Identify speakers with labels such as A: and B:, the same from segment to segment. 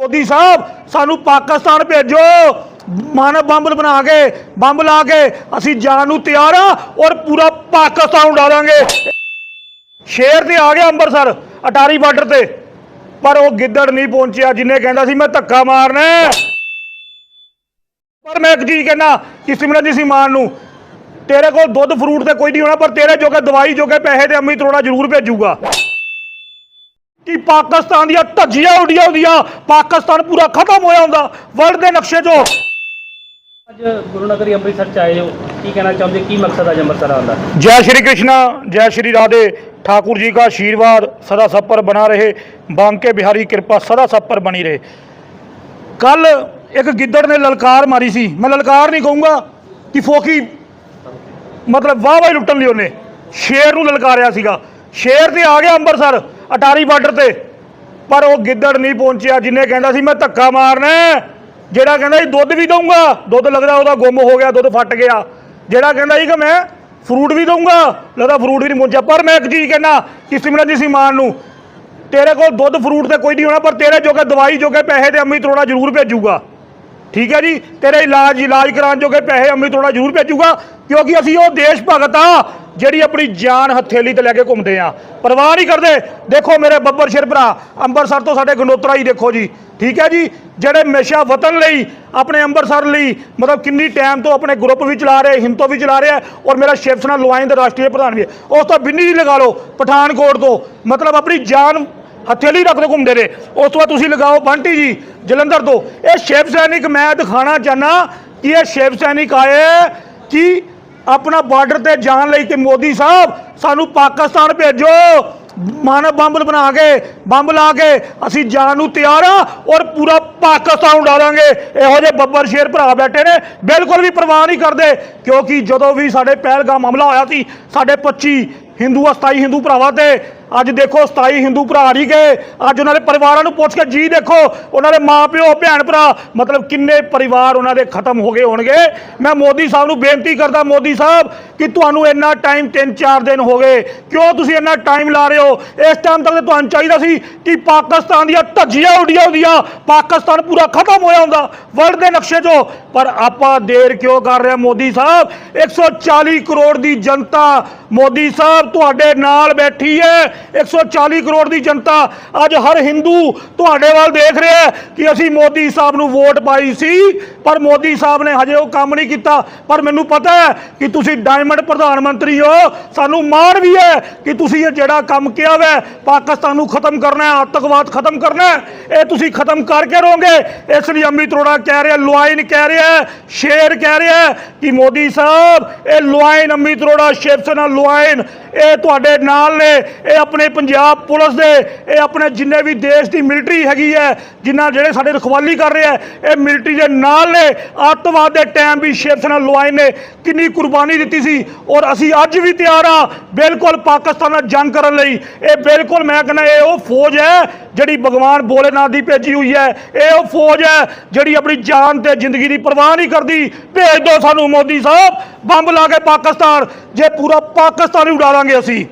A: ਮੋਦੀ ਸਾਹਿਬ, ਸਾਨੂੰ ਪਾਕਿਸਤਾਨ ਭੇਜੋ। ਮਾਨਵ ਬੰਬ ਬਣਾ ਕੇ, ਬੰਬ ਲਾ ਕੇ ਅਸੀਂ ਜਾਣ ਨੂੰ ਤਿਆਰ ਆ ਔਰ ਪੂਰਾ ਪਾਕਿਸਤਾਨ ਉਡਾ ਦਾਂਗੇ। ਸ਼ੇਰ ਤੇ ਆ ਗਿਆ ਅੰਮ੍ਰਿਤਸਰ ਅਟਾਰੀ ਬਾਰਡਰ ਤੇ। ਪਰ ਉਹ ਗਿੱਦੜ ਨਹੀਂ ਪਹੁੰਚਿਆ ਜਿੰਨੇ ਕਹਿੰਦਾ ਸੀ, ਮੈਂ ਧੱਕਾ ਮਾਰਨਾ ਪਰ ਮੈਂ ਇੱਕ ਚੀਜ਼ ਕਹਿਣਾ ਕਿ ਸਿਮਰਨ ਜੀ ਮਾਨ ਨੂੰ। ਤੇਰੇ ਕੋਲ ਦੁੱਧ ਫਰੂਟ ਤੇ ਕੋਈ ਨਹੀਂ ਹੋਣਾ, ਪਰ ਤੇਰੇ ਜੋਗੇ ਦਵਾਈ ਜੋਗੇ ਪੈਸੇ ਤੇ ਅੰਮ੍ਰਿਤ ਅਰੋੜਾ ਜ਼ਰੂਰ ਭੇਜੂਗਾ। ਕਿ ਪਾਕਿਸਤਾਨ ਦੀਆਂ ਧੱਜੀਆਂ ਉੱਡੀਆਂ ਹੁੰਦੀਆਂ ਪਾਕਿਸਤਾਨ ਪੂਰਾ ਖਤਮ ਹੋਇਆ ਹੁੰਦਾ ਵਰਲਡ ਦੇ ਨਕਸ਼ੇ 'ਚੋਂ
B: ਅੱਜ ਗੁਰੂ ਨਗਰੀ ਅੰਮ੍ਰਿਤਸਰ ਚ ਆਏ ਹੋ ਕੀ ਕਹਿਣਾ ਚਾਹੁੰਦੇ ਕੀ ਮਕਸਦ ਹੈ ਅੱਜ ਅੰਮ੍ਰਿਤਸਰ ਆਉਣ ਦਾ
A: जय श्री कृष्णा जय श्री राधे ठाकुर जी का आशीर्वाद सदा सब पर बना रहे बांके बिहारी कृपा सदा सब पर बनी रहे ਕੱਲ ਇੱਕ ਗਿੱਦੜ ਨੇ ਲਲਕਾਰ ਮਾਰੀ ਸੀ ਮੈਂ ਲਲਕਾਰ ਨਹੀਂ ਕਹੂੰਗਾ ਕਿ ਫੋਕੀ ਮਤਲਬ ਵਾਹ ਵਾਹ ਲੁੱਟਣ ਲਈ ਉਹਨੇ ਸ਼ੇਰ ਨੂੰ ਲਲਕਾਰਿਆ ਸੀਗਾ ਸ਼ੇਰ ਤੇ ਆ ਗਿਆ ਅੰਮ੍ਰਿਤਸਰ ਅਟਾਰੀ ਬਾਰਡਰ ਤੇ। ਪਰ ਉਹ ਗਿੱਦੜ ਨਹੀਂ ਪਹੁੰਚਿਆ, ਜਿੰਨੇ ਕਹਿੰਦਾ ਸੀ ਮੈਂ ਧੱਕਾ ਮਾਰਨਾ ਜਿਹੜਾ ਕਹਿੰਦਾ ਸੀ, ਦੁੱਧ ਵੀ ਦਊਂਗਾ। ਦੁੱਧ ਲੱਗਦਾ ਉਹਦਾ ਗੁੰਮ ਹੋ ਗਿਆ, ਦੁੱਧ ਫਟ ਗਿਆ। ਜਿਹੜਾ ਕਹਿੰਦਾ ਸੀ ਕਿ ਮੈਂ ਫਰੂਟ ਵੀ ਦਊਂਗਾ, ਲੱਗਦਾ ਫਰੂਟ ਵੀ ਨਹੀਂ ਪਹੁੰਚਿਆ। ਪਰ ਮੈਂ ਇੱਕ ਚੀਜ਼ ਕਹਿੰਦਾ ਕਿ ਸਿਮਰਨ ਜੀ ਮਾਨ ਨੂੰ। ਤੇਰੇ ਕੋਲ ਦੁੱਧ ਫਰੂਟ ਤੇ ਕੋਈ ਨਹੀਂ ਹੋਣਾ, ਪਰ ਤੇਰੇ ਜੋਗੇ ਦਵਾਈ ਜੋਗੇ ਪੈਸੇ ਤੇ ਅੰਮ੍ਰਿਤ ਅਰੋੜਾ ਜ਼ਰੂਰ ਭੇਜੂਗਾ। ਠੀਕ ਹੈ ਜੀ? ਤੇਰੇ ਇਲਾਜ ਇਲਾਜ ਕਰਾਉਣ ਜੋਗੇ ਪੈਸੇ ਅੰਮ੍ਰਿਤ ਅਰੋੜਾ ਜ਼ਰੂਰ ਭੇਜੂਗਾ, ਕਿਉਂਕਿ ਅਸੀਂ ਉਹ ਦੇਸ਼ ਭਗਤ ਆ ਜਿਹੜੀ ਆਪਣੀ ਜਾਨ ਹਥੇਲੀ ਤੇ ਲੈ ਕੇ ਘੁੰਮਦੇ ਆ। ਪਰਵਾਹ ਨਹੀਂ ਕਰਦੇ। ਦੇਖੋ ਮੇਰੇ ਬੱਬਰ ਸ਼ੇਰ ਭਰਾ ਅੰਮ੍ਰਿਤਸਰ ਤੋਂ ਸਾਡੇ ਗੰਡੋਤਰਾ ਹੀ ਦੇਖੋ ਜੀ। ਠੀਕ ਹੈ ਜੀ? ਜਿਹੜੇ ਹਮੇਸ਼ਾ ਵਤਨ ਲਈ, ਆਪਣੇ ਅੰਮ੍ਰਿਤਸਰ ਲਈ, ਮਤਲਬ ਕਿੰਨੀ ਟਾਈਮ ਤੋਂ ਆਪਣੇ ਗਰੁੱਪ ਵੀ ਚਲਾ ਰਹੇ, ਹਿੰਦ ਵੀ ਚਲਾ ਰਿਹਾ ਔਰ ਮੇਰਾ ਸ਼ਿਵ ਸੈਨਾ ਲੋਆਇਨ ਰਾਸ਼ਟਰੀ ਪ੍ਰਧਾਨ ਵੀ ਉਸ ਤੋਂ ਬਿੰਨੀ ਜੀ ਲਗਾ ਲਓ, ਪਠਾਨਕੋਟ ਤੋਂ। ਮਤਲਬ ਆਪਣੀ ਜਾਨ ਹਥੇਲੀ ਰੱਖ ਰੱਖਦੇ ਘੁੰਮਦੇ ਰਹੇ। ਉਸ ਤੋਂ ਬਾਅਦ ਤੁਸੀਂ ਲਗਾਓ ਬੰਟੀ ਜੀ, ਜਲੰਧਰ ਤੋਂ। ਇਹ ਸ਼ਿਵ ਸੈਨਿਕ, ਮੈਂ ਦਿਖਾਣਾ ਚਾਹਨਾ ਕਿ ਇਹ ਸ਼ਿਵ ਸੈਨਿਕ ਆਏ ਕਿ ਆਪਣਾ ਬਾਰਡਰ ਤੇ ਜਾਣ ਲਈ ਕਿ ਮੋਦੀ ਸਾਹਿਬ, ਸਾਨੂੰ ਪਾਕਿਸਤਾਨ ਭੇਜੋ। ਮਾਨਵ ਬੰਬ ਬਣਾ ਕੇ, ਬੰਬ ਲਾ ਕੇ ਅਸੀਂ ਜਾਣ ਨੂੰ ਤਿਆਰ ਆ ਔਰ ਪੂਰਾ ਪਾਕਿਸਤਾਨ ਉਡਾ ਦਾਂਗੇ ਇਹੋ ਜਿਹੇ ਬੱਬਰ ਸ਼ੇਰ ਭਰਾ ਬੈਠੇ ਨੇ, ਬਿਲਕੁਲ ਵੀ ਪਰਵਾਹ ਨਹੀਂ ਕਰਦੇ, ਕਿਉਂਕਿ ਜਦੋਂ ਵੀ ਸਾਡੇ ਪਹਿਲਗਾਮ ਮਾਮਲਾ ਹੋਇਆ ਸੀ, ਸਾਡੇ 25 ਹਿੰਦੂ 27 ਹਿੰਦੂ ਭਰਾਵਾਂ ਤੇ ਅੱਜ ਦੇਖੋ 27 ਹਿੰਦੂ ਭਰਾ ਰਹੀ ਗਏ। ਅੱਜ ਉਹਨਾਂ ਦੇ ਪਰਿਵਾਰਾਂ ਨੂੰ ਪੁੱਛ ਕੇ ਜੀ ਦੇਖੋ, ਉਹਨਾਂ ਦੇ ਮਾਪਿਓ ਭੈਣ ਭਰਾ ਮਤਲਬ ਕਿੰਨੇ ਪਰਿਵਾਰ ਉਹਨਾਂ ਦੇ ਖਤਮ ਹੋ ਗਏ ਹੋਣਗੇ। ਮੈਂ ਮੋਦੀ ਸਾਹਿਬ ਨੂੰ ਬੇਨਤੀ ਕਰਦਾ, ਮੋਦੀ ਸਾਹਿਬ, ਕਿ ਤੁਹਾਨੂੰ ਇੰਨਾ ਟਾਈਮ 3-4 ਦਿਨ ਹੋ ਗਏ। ਕਿਉਂ ਤੁਸੀਂ ਇੰਨਾ ਟਾਈਮ ਲਾ ਰਹੇ ਹੋ? ਇਸ ਟਾਈਮ ਤੱਕ ਤੁਹਾਨੂੰ ਚਾਹੀਦਾ ਸੀ ਕਿ ਪਾਕਿਸਤਾਨ ਦੀਆਂ ਧੱਜੀਆਂ ਉੱਡੀਆਂ ਹੁੰਦੀਆਂ। ਪਾਕਿਸਤਾਨ ਪੂਰਾ ਖਤਮ ਹੋਇਆ ਹੁੰਦਾ। ਵਰਲਡ ਦੇ ਨਕਸ਼ੇ 'ਚੋਂ ਪਰ ਆਪਾਂ ਦੇਰ ਕਿਉਂ ਕਰ ਰਹੇ ਹਾਂ ਮੋਦੀ ਸਾਹਿਬ? 140 ਕਰੋੜ ਦੀ ਜਨਤਾ ਮੋਦੀ ਸਾਹਿਬ ਤੁਹਾਡੇ ਨਾਲ ਬੈਠੀ ਹੈ। 140 ਕਰੋੜ ਦੀ ਜਨਤਾ ਅੱਜ ਹਰ ਹਿੰਦੂ ਤੁਹਾਡੇ ਵੱਲ ਦੇਖ ਰਿਹਾ ਹੈ ਕਿ ਅਸੀਂ ਮੋਦੀ ਸਾਹਿਬ ਨੂੰ ਵੋਟ ਪਾਈ ਸੀ, ਪਰ ਮੋਦੀ ਸਾਹਿਬ ਨੇ ਹਜੇ ਉਹ ਕੰਮ ਨਹੀਂ ਕੀਤਾ। ਪਰ ਮੈਨੂੰ ਪਤਾ ਹੈ ਕਿ ਤੁਸੀਂ ਡਾਇਮੰਡ ਪ੍ਰਧਾਨ ਮੰਤਰੀ ਹੋ, ਸਾਨੂੰ ਮਾਣ ਵੀ ਹੈ ਕਿ ਤੁਸੀਂ ਇਹ ਜਿਹੜਾ ਕੰਮ ਕਿਹਾ ਵੈ, ਪਾਕਿਸਤਾਨ ਨੂੰ ਖਤਮ ਕਰਨਾ ਹੈ, ਆਤੰਕਵਾਦ ਖਤਮ ਕਰਨਾ ਹੈ, ਇਹ ਤੁਸੀਂ ਖਤਮ ਕਰਕੇ ਰਹੋਗੇ। ਇਸ ਲਈ ਅੰਮ੍ਰਿਤ ਅਰੋੜਾ ਕਹਿ ਰਿਹਾ, ਲੁਆਇਨ ਕਹਿ ਰਿਹਾ, ਸ਼ੇਰ ਕਹਿ ਰਿਹਾ ਕਿ ਮੋਦੀ ਸਾਹਿਬ, ਇਹ ਲੁਆਇਨ ਅੰਮ੍ਰਿਤ ਅਰੋੜਾ ਸ਼ੇਰ ਸੈਨਾ ਲੁਆਇਨ, ਇਹ ਤੁਹਾਡੇ ਨਾਲ ਨੇ, ਇਹ ਆਪਣੇ ਪੰਜਾਬ ਪੁਲਿਸ ਦੇ, ਇਹ ਆਪਣੇ ਜਿੰਨੇ ਵੀ ਦੇਸ਼ ਦੀ ਮਿਲਟਰੀ ਹੈਗੀ ਹੈ, ਜਿਨ੍ਹਾਂ ਜਿਹੜੇ ਸਾਡੇ ਰਖਵਾਲੀ ਕਰ ਰਹੇ ਆ ਇਹ ਮਿਲਟਰੀ ਦੇ ਨਾਲ ਨੇ ਅੱਤਵਾਦ ਦੇ ਟਾਈਮ ਵੀ ਸ਼ਿਵ ਸੈਨਾ ਲੁਆਇਨ ਨੇ, ਕਿੰਨੀ ਕੁਰਬਾਨੀ ਦਿੱਤੀ ਸੀ, ਔਰ ਅਸੀਂ ਅੱਜ ਵੀ ਤਿਆਰ ਆ ਬਿਲਕੁਲ ਪਾਕਿਸਤਾਨ ਨਾਲ ਜੰਗ ਕਰਨ ਲਈ। ਇਹ ਬਿਲਕੁਲ ਮੈਂ ਕਹਿੰਦਾ, ਇਹ ਉਹ ਫੌਜ ਹੈ, ਜਿਹੜੀ ਭਗਵਾਨ ਭੋਲੇਨਾਥ ਦੀ ਭੇਜੀ ਹੋਈ ਹੈ, ਇਹ ਉਹ ਫੌਜ ਹੈ, ਜਿਹੜੀ ਆਪਣੀ ਜਾਨ ਤੇ ਜ਼ਿੰਦਗੀ ਦੀ ਪਰਵਾਹ ਨਹੀਂ ਕਰਦੀ। ਭੇਜ ਦਿਓ ਸਾਨੂੰ ਮੋਦੀ ਸਾਹਿਬ, ਬੰਬ ਲਾ ਕੇ ਪਾਕਿਸਤਾਨ, ਜੇ ਪੂਰਾ ਪਾਕਿਸਤਾਨ ਹੀ ਉਡਾ ਦਾਂਗੇ ਅਸੀਂ।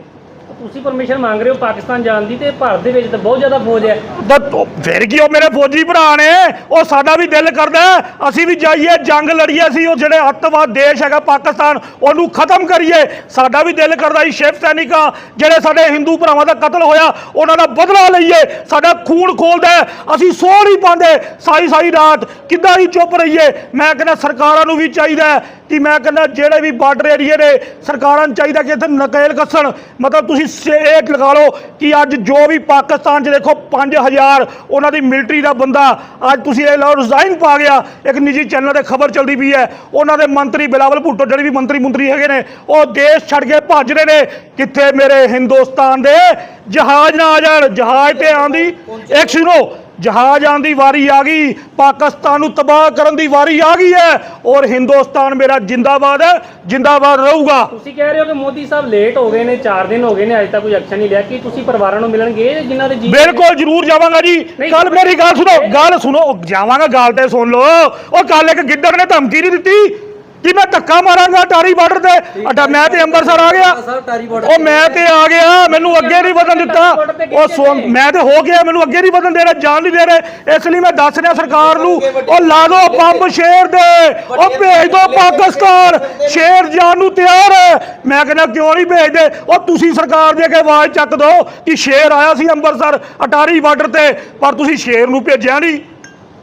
B: ਤੁਸੀਂ ਪਰਮਿਸ਼ਨ ਮੰਗ ਰਹੇ ਹੋ ਪਾਕਿਸਤਾਨ ਜਾਣ ਦੀ ਤੇ ਭਾਰਤ ਦੇ ਵਿੱਚ ਤਾਂ ਬਹੁਤ ਜ਼ਿਆਦਾ ਫੌਜ ਹੈ।
A: ਤਾਂ ਫਿਰ ਕੀ ਉਹ ਮੇਰੇ ਫੌਜੀ ਭਰਾ ਨੇ? ਉਹ ਸਾਡਾ ਵੀ ਦਿਲ ਕਰਦਾ ਹੈ, ਅਸੀਂ ਵੀ ਜਾਈਏ ਜੰਗ ਲੜੀਏ ਸੀ ਉਹ ਜਿਹੜੇ ਅੱਤਵਾਦ ਦੇਸ਼ ਹੈਗਾ ਪਾਕਿਸਤਾਨ ਉਹਨੂੰ ਖਤਮ ਕਰੀਏ। ਸਾਡਾ ਵੀ ਦਿਲ ਕਰਦਾ ਸੀ ਸ਼ਿਵ ਸੈਨਿਕਾਂ ਜਿਹੜੇ ਸਾਡੇ ਹਿੰਦੂ ਭਰਾਵਾਂ ਦਾ ਕਤਲ ਹੋਇਆ ਉਹਨਾਂ ਦਾ ਬਦਲਾ ਲਈਏ। ਸਾਡਾ ਖੂਨ ਖੋਲਦਾ ਹੈ, ਅਸੀਂ ਸੋ ਨਹੀਂ ਪਾਉਂਦੇ। ਸਾਰੀ ਸਾਰੀ ਰਾਤ ਕਿੱਦਾਂ ਹੀ ਚੁੱਪ ਰਹੀਏ? ਮੈਂ ਕਹਿੰਦਾ ਸਰਕਾਰਾਂ ਨੂੰ ਵੀ ਚਾਹੀਦਾ ਹੈ। ਕਿ ਮੈਂ ਕਹਿੰਦਾ ਜਿਹੜੇ ਵੀ ਬਾਰਡਰ ਏਰੀਏ ਨੇ ਸਰਕਾਰਾਂ ਨੂੰ ਚਾਹੀਦਾ ਕਿ ਇੱਥੇ ਨਕੇਲ ਕੱਸਣ। ਮਤਲਬ ਤੁਸੀਂ ਸੇ- ਇਹ ਲਗਾ ਲਓ ਕਿ ਅੱਜ ਜੋ ਵੀ ਪਾਕਿਸਤਾਨ 'ਚ ਦੇਖੋ 5000 ਉਹਨਾਂ ਦੀ ਮਿਲਟਰੀ ਦਾ ਬੰਦਾ, ਅੱਜ ਤੁਸੀਂ ਇਹ ਲਓ ਰਿਜ਼ਾਈਨ ਪਾ ਗਿਆ। ਇੱਕ ਨਿੱਜੀ ਚੈਨਲ ਤੇ ਖਬਰ ਚੱਲਦੀ ਪਈ ਹੈ। ਉਹਨਾਂ ਦੇ ਮੰਤਰੀ ਬਿਲਾਵਲ ਭੁੱਟੋ, ਜਿਹੜੇ ਵੀ ਮੰਤਰੀ ਮੰਤਰੀ ਹੈਗੇ ਨੇ, ਉਹ ਦੇਸ਼ ਛੱਡ ਕੇ ਭੱਜ ਰਹੇ ਨੇ। ਕਿੱਥੇ ਮੇਰੇ ਹਿੰਦੁਸਤਾਨ ਦੇ ਜਹਾਜ਼ ਨਾ ਆ ਜਾਣ। ਜਹਾਜ਼ ਤੇ ਆਂਦੀ ਇੱਕ ਸੁਣੋ ਜਹਾਜ਼ ਆਉਣ ਦੀ ਵਾਰੀ ਆ ਗਈ ਪਾਕਿਸਤਾਨ ਨੂੰ ਤਬਾਹ ਕਰਨ ਦੀ ਵਾਰੀ ਆ ਗਈ ਹੈ ਔਰ ਹਿੰਦੁਸਤਾਨ ਮੇਰਾ ਜਿੰਦਾਬਾਦ ਹੈ ਜਿੰਦਾਬਾਦ ਰਹੂਗਾ।
B: ਤੁਸੀਂ ਕਹਿ ਰਹੇ ਹੋ ਕਿ ਮੋਦੀ ਸਾਹਿਬ ਲੇਟ ਹੋ ਗਏ ਨੇ 4 ਦਿਨ ਹੋ ਗਏ ਨੇ ਅਜੇ ਤੱਕ ਕੋਈ ਐਕਸ਼ਨ ਨਹੀਂ ਲਿਆ। ਕੀ ਤੁਸੀਂ ਪਰਿਵਾਰਾਂ ਨੂੰ ਮਿਲਣਗੇ ਜਿਨ੍ਹਾਂ ਦੇ ਜੀ
A: ਬਿਲਕੁਲ ਜ਼ਰੂਰ ਜਾਵਾਂਗਾ ਜੀ। ਕੱਲ ਮੇਰੀ ਗੱਲ ਸੁਣੋ ਗੱਲ ਸੁਣੋ ਜਾਵਾਂਗਾ ਗੱਲ ਤੇ ਸੁਣ ਲਓ। ਉਹ ਕੱਲ ਇੱਕ ਗਿੱਦੜ ਨੇ ਧਮਕੀ ਨਹੀਂ ਦਿੱਤੀ। ਕਿ ਮੈਂ ਧੱਕਾ ਮਾਰਾਂਗਾ ਟਾਰੀ ਬਾਰਡਰ ਤੇ? ਅੱਡਾ ਮੈਂ ਤੇ ਅੰਮ੍ਰਿਤਸਰ ਆ ਗਿਆ। ਉਹ ਮੈਂ ਤੇ ਆ ਗਿਆ ਮੈਨੂੰ ਅੱਗੇ ਨਹੀਂ ਵਧਣ ਦਿੱਤਾ। ਉਹ ਮੈਂ ਤੇ ਹੋ ਗਿਆ ਮੈਨੂੰ ਅੱਗੇ ਨਹੀਂ ਵਧਣ ਦੇ ਰਹੇ ਜਾਣ ਨਹੀਂ ਦੇ ਰਹੇ। ਇਸ ਲਈ ਮੈਂ ਦੱਸ ਰਿਹਾ ਸਰਕਾਰ ਨੂੰ ਉਹ ਲਾ ਦੋ ਬੰਬ ਸ਼ੇਰ ਦੇ। ਉਹ ਭੇਜ ਦੋ ਪਾਕਿਸਤਾਨ। ਸ਼ੇਰ ਜਾਣ ਨੂੰ ਤਿਆਰ ਹੈ। ਮੈਂ ਕਹਿੰਦਾ ਕਿਉਂ ਨਹੀਂ ਭੇਜਦੇ? ਉਹ ਤੁਸੀਂ ਸਰਕਾਰ ਦੇ ਕੇ ਆਵਾਜ਼ ਚੱਕ ਦਿਓ ਕਿ ਸ਼ੇਰ ਆਇਆ ਸੀ ਅੰਮ੍ਰਿਤਸਰ ਅਟਾਰੀ ਬਾਰਡਰ ਤੇ ਪਰ ਤੁਸੀਂ ਸ਼ੇਰ ਨੂੰ ਭੇਜਿਆ ਨਹੀਂ।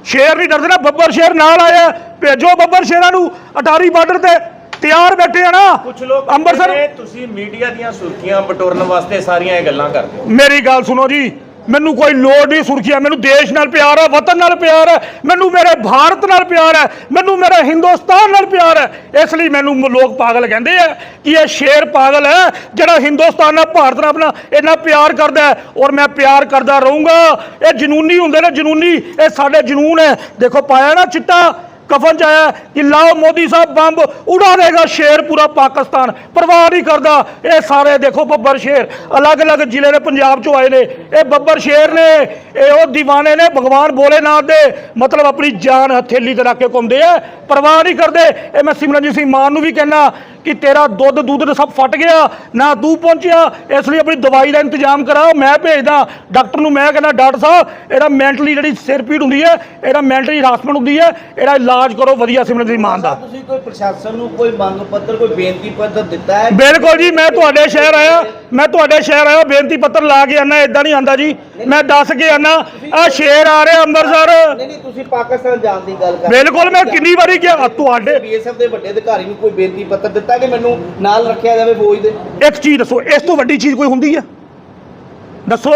A: ਸ਼ੇਰ ਨਹੀਂ ਡਰਦੇ ਨਾ ਬੱਬਰ ਸ਼ੇਰ ਨਾਲ ਆਇਆ ਭੇਜੋ ਬੱਬਰ ਸ਼ੇਰਾਂ ਨੂੰ ਅਟਾਰੀ ਬਾਰਡਰ ਤੇ ਤਿਆਰ ਬੈਠੇ ਆ ਨਾ
C: ਕੁਝ ਲੋਕ
A: ਅੰਮ੍ਰਿਤਸਰ
C: ਤੁਸੀਂ ਮੀਡੀਆ ਦੀਆਂ ਸੁਰਖੀਆਂ ਬਟੋਰਨ ਵਾਸਤੇ ਸਾਰੀਆਂ ਇਹ ਗੱਲਾਂ ਕਰਦੇ ਹੋ।
A: ਮੇਰੀ ਗੱਲ ਸੁਣੋ ਜੀ ਮੈਨੂੰ ਕੋਈ ਲੋੜ ਨਹੀਂ ਸੁਰਖੀਆ, ਮੈਨੂੰ ਦੇਸ਼ ਨਾਲ ਪਿਆਰ ਹੈ, ਵਤਨ ਨਾਲ ਪਿਆਰ ਹੈ, ਮੈਨੂੰ ਮੇਰੇ ਭਾਰਤ ਨਾਲ ਪਿਆਰ ਹੈ, ਮੈਨੂੰ ਮੇਰੇ ਹਿੰਦੁਸਤਾਨ ਨਾਲ ਪਿਆਰ ਹੈ। ਇਸ ਲਈ ਮੈਨੂੰ ਲੋਕ ਪਾਗਲ ਕਹਿੰਦੇ ਆ ਕਿ ਇਹ ਸ਼ੇਰ ਪਾਗਲ ਹੈ ਜਿਹੜਾ ਹਿੰਦੁਸਤਾਨ ਨਾਲ, ਭਾਰਤ ਨਾਲ ਆਪਣਾ ਇੰਨਾ ਪਿਆਰ ਕਰਦਾ ਹੈ ਔਰ ਮੈਂ ਪਿਆਰ ਕਰਦਾ ਰਹੂੰਗਾ। ਇਹ ਜਨੂਨੀ ਹੁੰਦੇ ਨੇ, ਜਨੂਨੀ, ਇਹ ਸਾਡੇ ਜਨੂਨ ਹੈ। ਦੇਖੋ, ਪਾਇਆ ਨਾ ਚਿੱਟਾ ਕਫਨ ਚ ਆਇਆ ਕਿ ਲਾਓ ਮੋਦੀ ਸਾਹਿਬ ਬੰਬ, ਉਡਾ ਦੇਗਾ ਸ਼ੇਰ ਪੂਰਾ ਪਾਕਿਸਤਾਨ। ਪਰਵਾਹ ਨਹੀਂ ਕਰਦਾ। ਇਹ ਸਾਰੇ ਦੇਖੋ ਬੱਬਰ ਸ਼ੇਰ। ਅਲੱਗ-ਅਲੱਗ ਜ਼ਿਲ੍ਹੇ ਦੇ ਪੰਜਾਬ ਚੋਂ ਆਏ ਨੇ। ਇਹ ਬੱਬਰ ਸ਼ੇਰ ਨੇ। ਇਹ ਉਹ ਦੀਵਾਨੇ ਨੇ। ਭਗਵਾਨ ਭੋਲੇਨਾਥ ਦੇ। ਮਤਲਬ ਆਪਣੀ ਜਾਨ ਹਥੇਲੀ ਤੇ ਰੱਖ ਕੇ ਘੁੰਮਦੇ ਆ। ਪਰਵਾਹ ਨਹੀਂ ਕਰਦੇ। ਇਹ ਮੈਂ ਸਿਮਰਨਜੀਤ ਸਿੰਘ ਮਾਨ ਨੂੰ ਵੀ ਕਹਿਣਾ ਕਿ ਤੇਰਾ ਦੁੱਧ ਦੁੱਧ ਸਭ ਫਟ ਗਿਆ ਨਾ ਤੂੰ ਪਹੁੰਚਿਆ ਇਸ ਲਈ ਆਪਣੀ ਦਵਾਈ ਦਾ ਇੰਤਜ਼ਾਮ ਕਰਾਓ ਮੈਂ ਭੇਜਦਾ। ਡਾਕਟਰ ਨੂੰ ਮੈਂ ਕਹਿੰਦਾ ਡਾਕਟਰ ਸਾਹਿਬ ਇਹਦਾ ਮੈਂਟਲੀ ਜਿਹੜੀ ਸਿਰ ਪੀੜ ਹੁੰਦੀ ਹੈ ਇਹਦਾ ਮੈਂਟਲੀ ਹਰਾਸਮੈਂਟ ਹੁੰਦੀ ਹੈ ਇਹਦਾ ਇਲਾਜ ਕਰੋ ਵਧੀਆ ਸਿਮਰਨਜੀਤ ਮਾਨ ਦਾ।
D: ਤੁਸੀਂ ਕੋਈ ਪ੍ਰਸ਼ਾਸਨ ਨੂੰ ਕੋਈ ਮੰਗ ਪੱਤਰ ਕੋਈ ਬੇਨਤੀ ਪੱਤਰ ਦਿੱਤਾ ਹੈ?
A: ਬਿਲਕੁਲ ਜੀ ਮੈਂ ਤੁਹਾਡੇ ਸ਼ਹਿਰ ਆਇਆ ਮੈਂ ਤੁਹਾਡੇ ਸ਼ਹਿਰ ਆਇਆ ਬੇਨਤੀ ਪੱਤਰ ਲਾ ਕੇ ਆਣਾ ਇਦਾਂ ਨਹੀਂ ਆਂਦਾ ਜੀ। ਮੈਂ ਦੱਸ ਕੇ ਆਣਾ ਆ ਸ਼ੇਰ ਆ ਰਿਹਾ ਅੰਮ੍ਰਿਤਸਰ।
D: ਨਹੀਂ ਨਹੀਂ ਤੁਸੀਂ ਪਾਕਿਸਤਾਨ ਜਾਣ ਦੀ ਗੱਲ ਕਰ
A: ਬਿਲਕੁਲ ਮੈਂ ਕਿੰਨੀ ਵਾਰੀ ਕਿਹਾ ਤੁਹਾਡੇ
D: ਬੀਐਸਐਫ ਦੇ ਵੱਡੇ ਅਧਿਕਾਰੀ ਨੂੰ ਕੋਈ ਬੇਨਤੀ ਪੱਤਰ ਦਿੱਤਾ ਕਿ ਮੈਨੂੰ ਨਾਲ ਰੱਖਿਆ ਜਾਵੇ ਫੌਜ ਦੇ?
A: ਇੱਕ ਚੀਜ਼ ਦੱਸੋ ਇਸ ਤੋਂ ਵੱਡੀ ਚੀਜ਼ ਕੋਈ ਹੁੰਦੀ ਹੈ ਦੱਸੋ।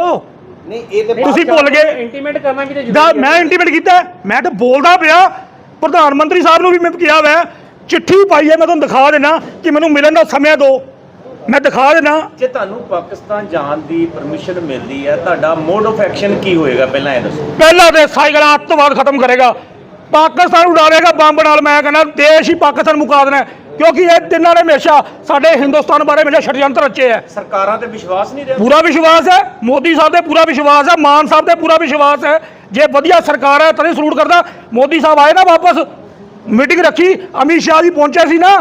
D: ਨਹੀਂ ਇਹ ਤੇ
A: ਤੁਸੀਂ ਭੁੱਲ ਗਏ।
B: ਇੰਟੀਮੇਟ ਕਰਨਾ ਵੀ ਤੇ ਜ਼ਰੂਰੀ
A: ਮੈਂ
B: ਹੈ
A: ਇੰਟੀਮੇਟ ਕੀਤਾ ਹੈ। ਮੈਂ ਤਾਂ ਬੋਲਦਾ ਪਿਆ। ਪ੍ਰਧਾਨ ਮੰਤਰੀ ਸਾਹਿਬ ਨੂੰ ਵੀ ਮੈਂ ਕਿਹਾ ਵੈ ਚਿੱਠੀ ਪਾਈ ਹੈ ਮੈਂ ਤੁਹਾਨੂੰ ਦਿਖਾ ਦੇਣਾ ਕਿ ਮੈਨੂੰ ਮਿਲਣ ਦਾ ਸਮਾਂ ਦਿਓ ਮੈਂ ਦਿਖਾ ਦੇਣਾ
C: ਜੇ ਤੁਹਾਨੂੰ ਪਾਕਿਸਤਾਨ ਜਾਣ ਦੀ ਪਰਮਿਸ਼ਨ ਮਿਲਦੀ ਹੈ ਤੁਹਾਡਾ ਮੋਡ ਆਫ ਐਕਸ਼ਨ ਕੀ ਹੋਏਗਾ? ਪਹਿਲਾਂ ਇਹ ਦੱਸੋ।
A: ਪਹਿਲਾਂ ਤੇ ਸਾਈਕਲ ਅੱਤਵਾਦ ਖਤਮ ਕਰੇਗਾ। ਪਾਕਿਸਤਾਨ ਉਡਾਵੇਗਾ ਬੰਬ ਨਾਲ ਮੈਂ ਕਹਿੰਦਾ ਦੇਸ਼ ਹੀ ਪਾਕਿਸਤਾਨ ਮੁਕਾ ਦੇਣਾ ਹੈ। ਕਿਉਂਕਿ ਇਹ ਤਿੰਨਾਂ ਨੇ ਹਮੇਸ਼ਾ ਸਾਡੇ ਹਿੰਦੁਸਤਾਨ ਬਾਰੇ ਹਮੇਸ਼ਾ ਛੜਯੰਤਰ ਰਚੇ ਹੈ
C: ਸਰਕਾਰਾਂ ਤੇ ਵਿਸ਼ਵਾਸ ਨਹੀਂ ਰਿਹਾ
A: ਪੂਰਾ ਵਿਸ਼ਵਾਸ ਹੈ ਮੋਦੀ ਸਾਹਿਬ ਤੇ ਪੂਰਾ ਵਿਸ਼ਵਾਸ ਹੈ ਮਾਨ ਸਾਹਿਬ ਤੇ ਪੂਰਾ ਵਿਸ਼ਵਾਸ ਹੈ। ਜੇ ਵਧੀਆ ਸਰਕਾਰ ਹੈ ਤਦੇ ਸਲੂਟ ਕਰਦਾ। ਮੋਦੀ ਸਾਹਿਬ ਆਏ ਨਾ ਵਾਪਸ ਮੀਟਿੰਗ ਰੱਖੀ ਅਮਿਤ ਸ਼ਾਹ ਜੀ ਪਹੁੰਚੇ ਸੀ ਨਾ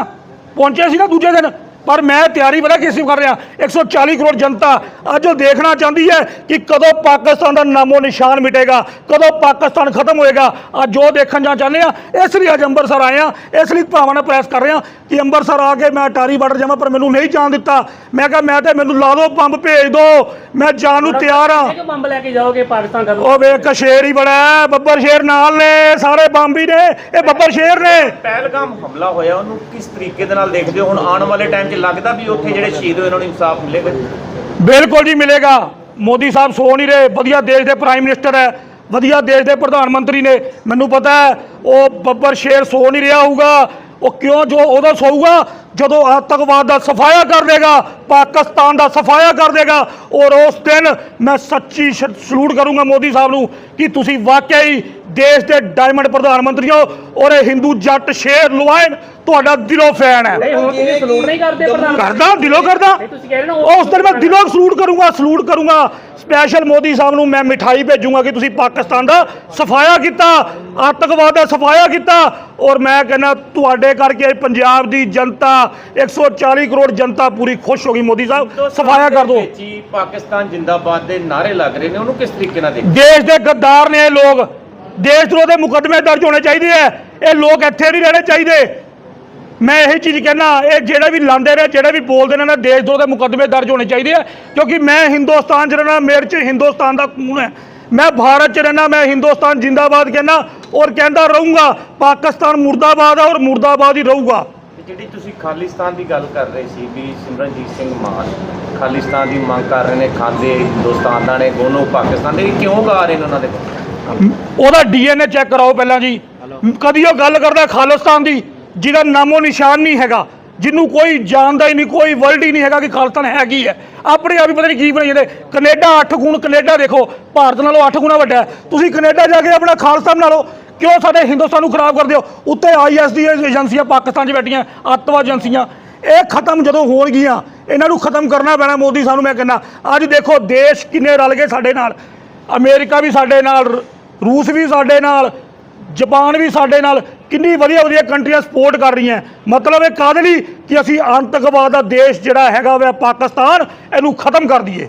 A: ਪਹੁੰਚੇ ਸੀ ਨਾ ਦੂਜੇ ਦਿਨ। ਪਰ ਮੈਂ ਤਿਆਰੀ ਪਤਾ ਕਿਸ ਨੂੰ ਕਰ ਰਿਹਾ? 140 ਕਰੋੜ ਜਨਤਾ ਅੱਜ ਉਹ ਦੇਖਣਾ ਚਾਹੁੰਦੀ ਹੈ ਕਿ ਕਦੋਂ ਪਾਕਿਸਤਾਨ ਦਾ ਨਾਮੋ ਨਿਸ਼ਾਨ ਮਿਟੇਗਾ ਕਦੋਂ ਪਾਕਿਸਤਾਨ ਖਤਮ ਹੋਏਗਾ। ਅੱਜ ਜੋ ਦੇਖਣ ਜਾ ਚਾਹੁੰਦੇ ਆ। ਇਸ ਲਈ ਅੱਜ ਅੰਮ੍ਰਿਤਸਰ ਆਏ ਆ। ਇਸ ਲਈ ਭਰਾਵਾਂ ਨਾਲ ਪ੍ਰੈਸ ਕਰ ਰਹੇ ਆ ਕਿ ਅੰਮ੍ਰਿਤਸਰ ਆ ਕੇ ਮੈਂ ਅਟਾਰੀ ਬਾਰਡਰ ਜਾਵਾਂ ਪਰ ਮੈਨੂੰ ਨਹੀਂ ਜਾਣ ਦਿੱਤਾ। ਮੈਂ ਕਿਹਾ ਮੈਂ ਤੇ ਮੈਨੂੰ ਲਾ ਦਿਓ ਬੰਬ ਭੇਜ ਦਿਓ। ਮੈਂ ਜਾਣ ਨੂੰ ਤਿਆਰ ਆ।
B: ਕਿ ਬੰਬ ਲੈ ਕੇ ਜਾਓਗੇ ਪਾਕਿਸਤਾਨ ਕਰਨ
A: ਉਹ ਵੇਖ ਸ਼ੇਰ ਹੀ ਬੜਾ ਹੈ, ਬੱਬਰ ਸ਼ੇਰ ਨਾਲ ਨੇ ਸਾਰੇ ਬੰਬੀ ਨੇ। ਇਹ ਬੱਬਰ ਸ਼ੇਰ ਨੇ।
C: ਪਹਿਲਗਾਮ ਹਮਲਾ ਹੋਇਆ ਉਹਨੂੰ ਕਿਸ ਤਰੀਕੇ ਦੇ ਨਾਲ ਦੇਖਦੇ ਹੋ? ਹੁਣ ਆਉਣ ਵਾਲੇ ਟਾਈਮ 'ਚ ਲੱਗਦਾ ਵੀ ਉੱਥੇ ਜਿਹੜੇ ਸ਼ਹੀਦ ਹੋਏ, ਉਹਨਾਂ ਨੂੰ ਇਨਸਾਫ ਮਿਲੇਗਾ?
A: ਬਿਲਕੁਲ ਜੀ ਮਿਲੇਗਾ। ਮੋਦੀ ਸਾਹਿਬ ਸੋ ਨਹੀਂ ਰਹੇ। ਵਧੀਆ ਦੇਸ਼ ਦੇ ਪ੍ਰਾਈਮ ਮਿਨਿਸਟਰ ਹੈ। ਵਧੀਆ ਦੇਸ਼ ਦੇ ਪ੍ਰਧਾਨ ਮੰਤਰੀ ਨੇ। ਮੈਨੂੰ ਪਤਾ ਹੈ, ਉਹ ਬੱਬਰ ਸ਼ੇਰ ਸੋ ਨਹੀਂ ਰਿਹਾ ਹੋਊਗਾ। ਉਹ ਕਿਉਂ ਜੋ ਉਹਦਾ ਸੋਊਗਾ? ਜਦੋਂ ਆਤੰਕਵਾਦ ਦਾ ਸਫਾਇਆ ਕਰ ਦੇਗਾ ਪਾਕਿਸਤਾਨ ਦਾ ਸਫਾਇਆ ਕਰ ਦੇਗਾ ਔਰ ਉਸ ਦਿਨ ਮੈਂ ਸੱਚੀ ਸ਼- ਸਲੂਟ ਕਰੂੰਗਾ ਮੋਦੀ ਸਾਹਿਬ ਨੂੰ ਕਿ ਤੁਸੀਂ ਵਾਕਿਆ ਹੀ ਦੇਸ਼ ਦੇ ਡਾਇਮੰਡ ਪ੍ਰਧਾਨ ਮੰਤਰੀ ਹੋ, ਔਰ ਇਹ ਹਿੰਦੂ ਜੱਟ ਸ਼ੇਰ ਲੁਆਇਨ ਤੁਹਾਡਾ ਦਿਲੋਂ ਫੈਨ ਹੈ।
B: ਨਹੀਂ ਹੁਣ ਤੁਸੀਂ ਸਲੂਟ ਨਹੀਂ ਕਰਦੇ ਪ੍ਰਧਾਨ।
A: ਕਰਦਾ ਦਿਲੋਂ ਕਰਦਾ।
B: ਨਹੀਂ ਤੁਸੀਂ ਕਹਿ ਰਹੇ ਨਾ
A: ਉਹ ਉਸ ਦਿਨ ਮੈਂ ਦਿਲੋਂ ਸਲੂਟ ਕਰੂੰਗਾ ਸਲੂਟ ਕਰੂੰਗਾ। ਸਪੈਸ਼ਲ ਮੋਦੀ ਸਾਹਿਬ ਨੂੰ ਮੈਂ ਮਿਠਾਈ ਭੇਜੂੰਗਾ ਕਿ ਤੁਸੀਂ ਪਾਕਿਸਤਾਨ ਦਾ ਸਫਾਇਆ ਕੀਤਾ ਆਤੰਕਵਾਦ ਦਾ ਸਫਾਇਆ ਕੀਤਾ। ਔਰ ਮੈਂ ਕਹਿੰਦਾ ਤੁਹਾਡੇ ਕਰਕੇ ਪੰਜਾਬ ਦੀ ਜਨਤਾ 140 ਕਰੋੜ ਜਨਤਾ ਪੂਰੀ ਖੁਸ਼ ਹੋ ਗਈ ਮੋਦੀ ਸਾਹਿਬ। ਸਫਾਇਆ ਕਰ ਦਿਓ
C: ਵਿੱਚ ਹੀ ਪਾਕਿਸਤਾਨ ਜਿੰਦਾਬਾਦ ਦੇ ਨਾਰੇ ਲੱਗ ਰਹੇ ਨੇ ਉਹਨੂੰ ਕਿਸ ਤਰੀਕੇ ਨਾਲ ਦੇਖਦੇ?
A: ਦੇਸ਼ ਦੇ ਗੱਦਾਰ ਨੇ ਇਹ ਲੋਕ। ਦੇਸ਼ ਦਰੋਹ ਦੇ ਮੁਕੱਦਮੇ ਦਰਜ ਹੋਣੇ ਚਾਹੀਦੇ ਐ ਇਹ ਲੋਕ ਇੱਥੇ ਨਹੀਂ ਰਹਿਣੇ ਚਾਹੀਦੇ। ਮੈਂ ਇਹ ਚੀਜ਼ ਕਹਿਣਾ ਇਹ ਜਿਹੜੇ ਵੀ ਲਾਉਂਦੇ ਨੇ ਜਿਹੜੇ ਵੀ ਬੋਲਦੇ ਨੇ ਨਾ ਦੇਸ਼ ਦਰੋਹ ਦੇ ਮੁਕੱਦਮੇ ਦਰਜ ਹੋਣੇ ਚਾਹੀਦੇ ਆ ਕਿਉਂਕਿ ਮੈਂ ਹਿੰਦੁਸਤਾਨ 'ਚ ਰਹਿਣਾ ਮੇਰੇ 'ਚ ਹਿੰਦੁਸਤਾਨ ਦਾ ਖੂਨ ਹੈ। ਮੈਂ ਭਾਰਤ 'ਚ ਰਹਿਣਾ ਮੈਂ ਹਿੰਦੁਸਤਾਨ ਜਿੰਦਾਬਾਦ ਕਹਿਣਾ ਔਰ ਕਹਿੰਦਾ ਰਹੂੰਗਾ ਪਾਕਿਸਤਾਨ ਮੁਰਦਾਬਾਦ ਆ ਔਰ ਮੁਰਦਾਬਾਦ ਹੀ ਰਹੂਗਾ।
C: ਜਿਹੜੀ ਤੁਸੀਂ ਖਾਲਿਸਤਾਨ ਦੀ ਗੱਲ ਕਰ ਰਹੇ ਸੀ ਵੀ ਸਿਮਰਨਜੀਤ ਸਿੰਘ ਮਾਨ ਖਾਲਿਸਤਾਨ ਦੀ ਮੰਗ ਕਰ ਰਹੇ ਨੇ ਖਾਂਦੇ ਹਿੰਦੁਸਤਾਨ ਦਾ ਨੇ ਦੋਨੋਂ ਪਾਕਿਸਤਾਨ ਦੇ ਕਿਉਂ ਗਾ ਰਹੇ ਨੇ ਉਹਨਾਂ ਦੇ?
A: ਉਹਦਾ ਡੀਐਨਏ ਚੈੱਕ ਕਰਾਓ ਪਹਿਲਾਂ ਜੀ। ਕਦੀ ਉਹ ਗੱਲ ਕਰਦਾ ਖਾਲਿਸਤਾਨ ਦੀ? ਜਿਹਦਾ ਨਾਮੋ ਨਿਸ਼ਾਨ ਨਹੀਂ ਹੈਗਾ, ਜਿਹਨੂੰ ਕੋਈ ਜਾਣਦਾ ਹੀ ਨਹੀਂ, ਕੋਈ ਵਰਲਡ ਹੀ ਨਹੀਂ ਹੈਗਾ ਕਿ ਖਾਲਿਸਤਾਨ ਹੈ ਕੀ ਹੈ। ਆਪਣੇ ਆਪ ਹੀ ਪਤਾ ਨਹੀਂ ਕੀ ਬਣਾਈ ਜਾਂਦੇ। ਕੈਨੇਡਾ 8 ਗੁਣ, ਕੈਨੇਡਾ ਦੇਖੋ, ਭਾਰਤ ਨਾਲੋਂ 8 ਗੁਣਾ ਵੱਡਾ ਤੁਸੀਂ ਕੈਨੇਡਾ ਜਾ ਕੇ ਆਪਣਾ ਖਾਲਿਸਤਾਨ ਨਾਲੋਂ ਕਿਉਂ ਸਾਡੇ ਹਿੰਦੁਸਤਾਨ ਨੂੰ ਖਰਾਬ ਕਰਦੇ ਹੋ? ਉੱਤੇ ਆਈਐਸ ਦੀ ਏਜੰਸੀਆਂ ਪਾਕਿਸਤਾਨ 'ਚ ਬੈਠੀਆਂ, ਅੱਤਵਾਦ ਏਜੰਸੀਆਂ। ਇਹ ਖਤਮ ਜਦੋਂ ਹੋਣਗੀਆਂ, ਇਹਨਾਂ ਨੂੰ ਖਤਮ ਕਰਨਾ ਪੈਣਾ ਮੋਦੀ ਸਾਨੂੰ ਮੈਂ ਕਹਿੰਦਾ। ਅੱਜ ਦੇਖੋ, ਦੇਸ਼ ਕਿੰਨੇ ਰਲ ਗਏ ਸਾਡੇ ਨਾਲ। ਅਮਰੀਕਾ ਵੀ ਸਾਡੇ ਨਾਲ ਰੂਸ ਵੀ ਸਾਡੇ ਨਾਲ। ਜਾਪਾਨ ਵੀ ਸਾਡੇ ਨਾਲ ਕਿੰਨੀ ਵਧੀਆ ਵਧੀਆ ਕੰਟਰੀਆਂ ਸਪੋਰਟ ਕਰ ਰਹੀਆਂ। ਮਤਲਬ ਇਹ ਕਾਹਦੇ ਲਈ ਕਿ ਅਸੀਂ ਆਤੰਕਵਾਦ ਦਾ ਦੇਸ਼ ਜਿਹੜਾ ਹੈਗਾ ਵਾ ਪਾਕਿਸਤਾਨ, ਇਹਨੂੰ ਖਤਮ ਕਰ ਦਈਏ।